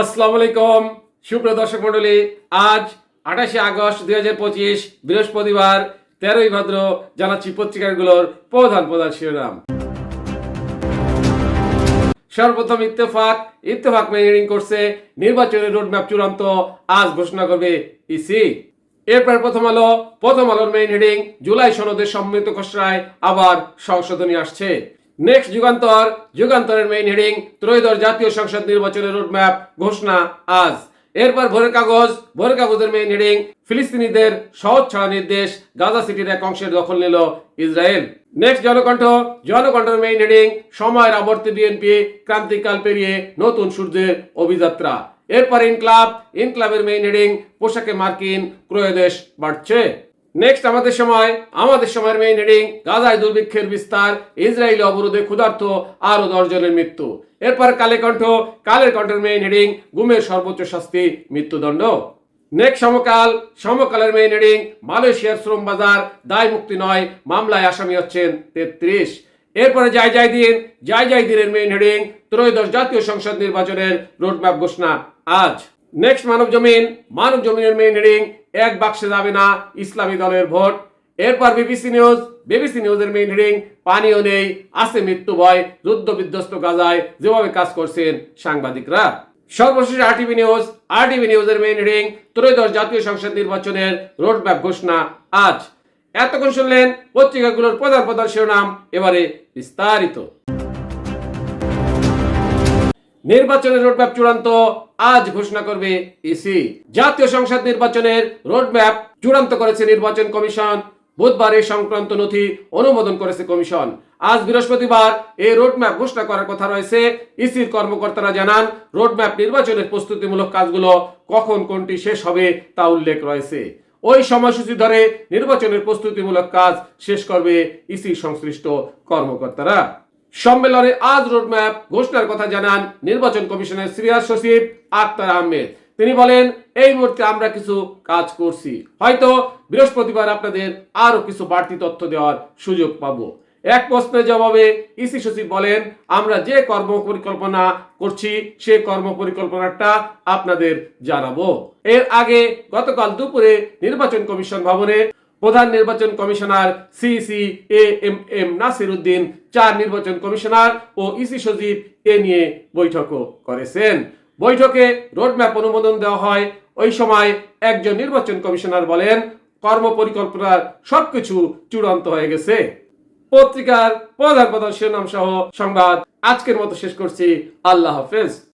আসসালামু আলাইকুম। সুপ্রিয় দর্শক আজ আঠাশে আগস্ট দুই হাজার পঁচিশ, বৃহস্পতিবার, তেরোই ভাদ্র, জানাচ্ছি পত্রিকাগুলোর প্রধান প্রধান শিরোনাম। সর্বপ্রথম ইত্তেফাক ইত্তেফাক মেয়ারিং করছে নির্বাচনের রোডম্যাপ চূড়ান্ত, আজ ঘোষণা করবে ইসি এরপর প্রথম আলো, প্রথম আলোর মেইন হেডিং জুলাই সনদের সম্মিলিত খসড়ায় আবার সংশোধনী আসছে। নেক্সট যুগান্তর যুগান্তরের মেইন হেডিং ত্রয়োদশ জাতীয় সংসদ নির্বাচনের রোডম্যাপ ঘোষণা আজ। এরপর ভোরের কাগজ, ভোরের কাগজের মেইন হেডিং ফিলিস্তিনিদের সহজ ছাড়া নির্দেশ, গাজা সিটির এক অংশের দখল নিল ইসরায়েল। নেক্সট জনকণ্ঠ। জনকণ্ঠের মেইন হেডিং সময়ের আবর্তে বিএনপি ক্রান্তিকাল পেরিয়ে নতুন সূর্যের অভিযাত্রা। এরপর ইনক্লাব, ইনক্লাবের মেইন হেডিং পোশাকে মার্কিন ক্রয়দেশ বাড়ছে। নেক্সট আমাদের সময়, আমাদের সময়ের মেইন হেডিং গাজায় দুর্ভিক্ষের বিস্তার, ইসরায়েলি অবরোধে ক্ষুধার্ত আরও দশ জনের মৃত্যু। এরপর কালে কণ্ঠ, কালের কণ্ঠের মেইন হেডিং গুমের সর্বোচ্চ শাস্তি, মৃত্যুদণ্ড। নেক্সট সমকাল, সমকালের মেইন হেডিং মালয়েশিয়ার শ্রম বাজার, দায় মুক্তি নয়, মামলায় আসামি হচ্ছেন তেত্রিশ। এরপরে যাই যাই দিন যাই যাই দিনের মেইন হেডিং ত্রয়োদশ জাতীয় সংসদ নির্বাচনের রোডম্যাপ ঘোষণা আজ। নেক্সট মানব জমিন, মানব জমিনের মেইন হেডিং এক বাক্সে যাবে না, ইসলামী দলের ভোট। এরপর বিবিসি নিউজ বিবিসি নিউজের মেইন হেডিং পানিও নেই, আছে মৃত্যু ভয়, যুদ্ধ বিধ্বস্ত গাজায়, যেভাবে কাজ করছেন সাংবাদিকরা। সর্বশেষ আরটিভি নিউজ আরটিভি নিউজের মেইন হেডিং ত্রয়োদশ জাতীয় সংসদ নির্বাচনের রোডম্যাপ ঘোষণা আজ। এতক্ষণ শুনলেন পত্রিকাগুলোর প্রধান প্রধান শিরোনাম, এবারে বিস্তারিত। নির্বাচনের রোডম্যাপ চূড়ান্ত, আজ ঘোষণা করবে ইসি। জাতীয় সংসদ নির্বাচনের রোডম্যাপ চূড়ান্ত করেছে নির্বাচন কমিশন। বুধবার এই সংক্রান্ত নথি অনুমোদন করেছে কমিশন। আজ বৃহস্পতিবার এই রোডম্যাপ ঘোষণা করার কথা রয়েছে। ইসির কর্মকর্তারা জানান, রোডম্যাপ নির্বাচনের প্রস্তুতিমূলক কাজগুলো কখন কোনটি শেষ হবে তা উল্লেখ রয়েছে। ওই সময়সূচি ধরে নির্বাচনের প্রস্তুতিমূলক কাজ শেষ করবে ইসি সংশ্লিষ্ট কর্মকর্তারা। সম্মেলনে আজ রোডম্যাপ, ঘোষণার কথা জানান নির্বাচন কমিশনের সিরিয়াস সচিব আক্তার আহমেদ। তিনি বলেন, এই মুহূর্তে আমরা কিছু কাজ করছি। হয়তো বৃহস্পতিবার আপনাদের আরও কিছু বাড়তি তথ্য দেওয়ার সুযোগ পাবো। এক প্রশ্নের জবাবে ইসি সচিব বলেন, আমরা যে কর্ম পরিকল্পনা করছি, সে কর্ম পরিকল্পনাটা আপনাদের জানাব। এর আগে গতকাল দুপুরে নির্বাচন কমিশন ভবনে প্রধান নির্বাচন commissioner CC A M M Nasir Uddin চার নির্বাচন কমিশনার ও ইসি সচিব এ নিয়ে বৈঠকও করেছেন। বৈঠকে রোডম্যাপ অনুমোদন দেওয়া হয়। ওই সময় একজন নির্বাচন কমিশনার বলেন কর্ম পরিকল্পনার সবকিছু চূড়ান্ত হয়ে গেছে। পত্রিকার প্রধান প্রধান শিরোনাম সহ সংবাদ আজকের মতো শেষ করছি। আল্লাহ হাফেজ।